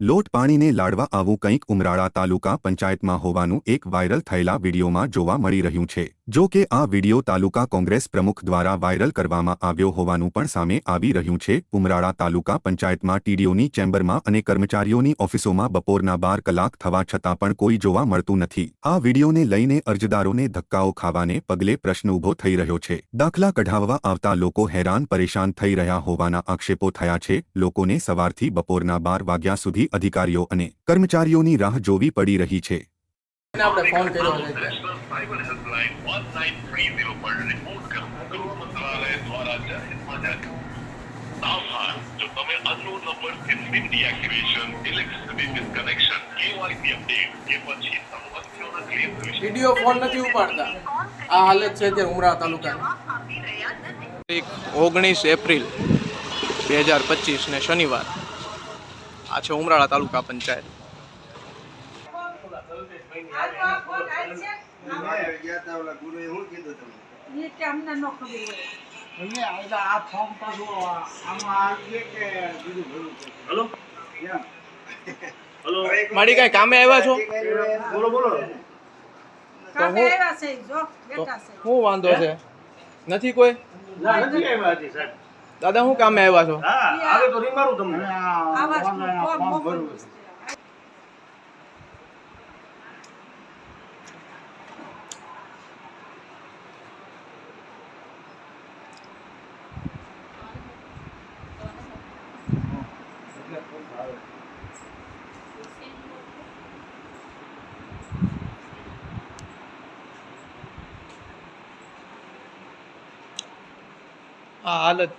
લોટ પાણીને લાડવા આવું કંઈક ઉમરાળા તાલુકા પંચાયતમાં હોવાનું એક વાયરલ થયેલા વિડીયોમાં જોવા મળી રહ્યું છે. જો કે આ વીડિયો તાલુકા કોંગ્રેસ પ્રમુખ દ્વારા વાયરલ કરવામાં આવ્યો હોવાનું પણ સામે આવી રહ્યું છે. ઉમરાળા તાલુકા પંચાયતમાં ટીડીઓની ચેમ્બરમાં અને કર્મચારીઓની ઓફિસોમાં બપોરના બાર કલાક થવા છતાં પણ કોઈ જોવા મળતું નથી. આ વિડીયોને લઈને અરજદારોને ધક્કાઓ ખાવાને પગલે પ્રશ્ન ઊભો થઈ રહ્યો છે. દાખલા કઢાવવા આવતા લોકો હેરાન પરેશાન થઈ રહ્યા હોવાના આક્ષેપો થયા છે. લોકોને સવારથી બપોરના બાર વાગ્યા સુધી અધિકારીઓ અને કર્મચારીઓની રાહ જોવી પડી રહી છે. આપણે ફોન કર્યો છે. અત્યારે. નેશનલ સાયબર હેલ્પલાઇન 1930 પર રિપોર્ટ કરો ગૃહ મંત્રાલય દ્વારા જાહેરમાં જારી સાવધાન જો તમે અનનોન નંબરથી sim deactivation electricity disconnection KYC update કે પછી સંપત્તિઓના ક્લેમ વિશે વીડિયો ફોન નથી ઉપાડતા. આ હાલત છે તે ઉમરા તાલુકાની. તારીખ ઓગણીસ એપ્રિલ બે હજાર પચીસ ને શનિવાર. આ છે ઉમરાળા તાલુકા પંચાયત. એ કે અમને ન મારી કઈ કામે આવ્યા છો? બોલો હું- આવ્યા છે જો તો બેઠા છે. શું વાંધો છે? નથી કોઈ? દાદા શું કામે આવ્યા છો આવા ફોર્મ મોકલવું છે. આ હાલત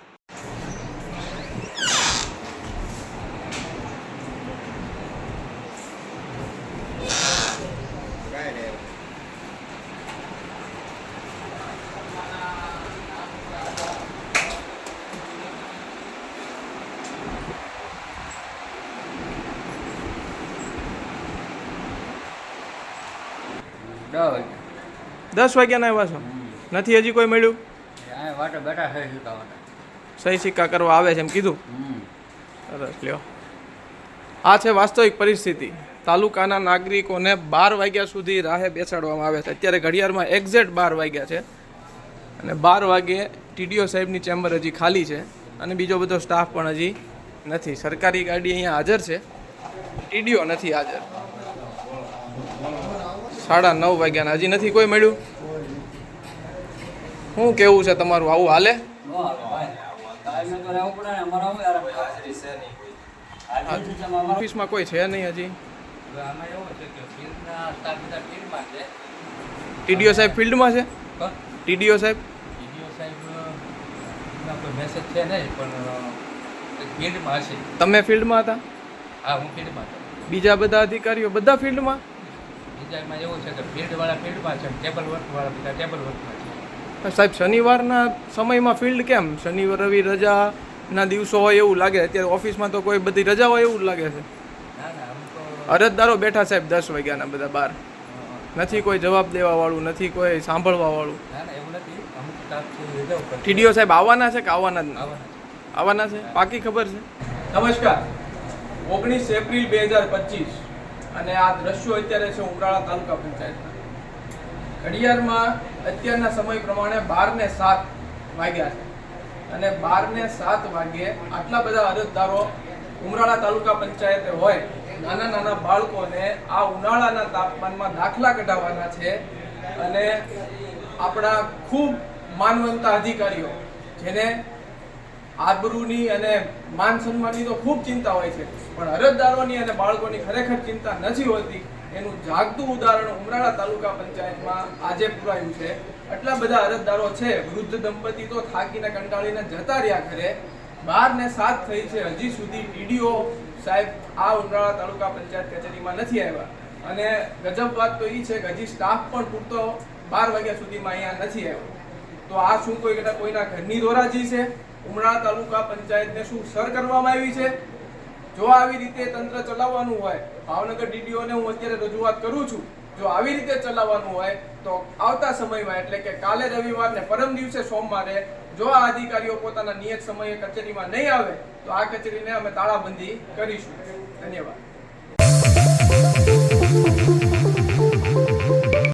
દસ વાગ્યાના આવ્યા છો? નથી હજી કોઈ મળ્યું? સહી સિક્કા કરવા આવે છે એમ કીધું? સરસ, લ્યો. આ છે વાસ્તવિક પરિસ્થિતિ. તાલુકાના નાગરિકોને બાર વાગ્યા સુધી રાહે બેસાડવામાં આવે છે. અત્યારે ઘડિયાળમાં એક્ઝેક્ટ બાર વાગ્યા છે. અને બાર વાગે ટીડીઓ સાહેબની ચેમ્બર હજી ખાલી છે. અને બીજો બધો સ્ટાફ પણ હજી નથી. સરકારી ગાડી અહીંયા હાજર છે. ટીડીઓ નથી હાજર. સાડા નવ વાગ્યાના હજી નથી કોઈ મળ્યું? શું કેવું છે તમારું? આવું હાલે? ઓફિસમાં કોઈ છે નહીં હજી? ટીડીઓ સાહેબ ફિલ્ડમાં છે? ટીડીઓ સાહેબ? મેસેજ છે નહીં પણ ફિલ્ડમાં હશે. તમે ફિલ્ડમાં હતા? હા હું ફિલ્ડમાં બીજા બધા અધિકારીઓ બધા ફિલ્ડમાં? બીજામાં એવું છે કે ફિલ્ડવાળા ફિલ્ડમાં છે ટેબલ વર્કવાળા બધા ટેબલ વર્કમાં છે. સાહેબ શનિવારના સમયમાં ફિલ્ડ કેમ? શનિ રવિ રજા ના દિવસો હોય એવું લાગે? અત્યારે ઓફિસમાં તો કોઈ બધી રજા હોય એવું લાગે છે. ના ના આમ તો અરજદારો બેઠા સાહેબ દસ વાગ્યાના બધા બાર. નથી કોઈ જવાબ દેવા વાળું નથી કોઈ સાંભળવા વાળું ના ના એવું નથી. અમુક સ્ટાફથી રજા ઉપર ટીડીઓ સાહેબ આવવાના છે કે આવવાના જ આવવાના આવવાના છે? પાકી ખબર છે? નમસ્કાર. ઓગણીસ એપ્રિલ બે હજાર પચીસ. અને આ દ્રશ્યો અત્યારે છે ઉમરાળા તાલુકા પંચાયતના. ઘડિયાળમાં અત્યારના સમય પ્રમાણે બાર ને સાત વાગ્યા છે. અને બાર ને સાત વાગ્યે આટલા બધા અરજદારો ઉમરાળા તાલુકા પંચાયતે હોય, નાના નાના બાળકોને આ ઉનાળાના તાપમાનમાં દાખલા કઢાવવાના છે અને આપણા ખૂબ માનવંતા અધિકારીઓ જેને આબરૂની અને માન સન્માનની તો ખૂબ ચિંતા હોય છે. પણ અરજદારોની અને બાળકોની ખરેખર ચિંતા નથી હોતી. એનું જાગતું ઉદાહરણ ઉમરાળા તાલુકા પંચાયતમાં આજે પુરાયું છે. આટલા બધા અરજદારો છે, વૃદ્ધ દંપતી તો થાકીને કંટાળીને જતા રહ્યા ઘરે. બાર ને સાત થઈ છે, હજી સુધી ડીડીઓ સાહેબ આ ઉમરાળા તાલુકા પંચાયત કચેરીમાં નથી આવ્યા. અને ગજબ વાત તો એ છે કે હજી સ્ટાફ પણ પૂરતો બાર વાગ્યા સુધીમાં અહીંયા નથી આવ્યો. તો આ શું કોઈ કોઈના ઘરની દોરાજી છે? ઉમરાળા તાલુકા પંચાયતને શું સર કરવામાં આવી છે? જો આવી રીતે તંત્ર ચલાવવાનું હોય, ભાવનગર ડીડીઓને હું અત્યારે રજૂઆત કરું છું, જો આવી રીતે ચલાવવાનું હોય, તો આવતા સમયમાં, એટલે કે કાલે રવિવારને પરમ દિવસે સોમવારે, જો આ અધિકારીઓ પોતાના નિયત સમયે કચેરીમાં નહીં આવે, તો આ કચેરીને અમે તાળાબંધી કરીશું. ધન્યવાદ.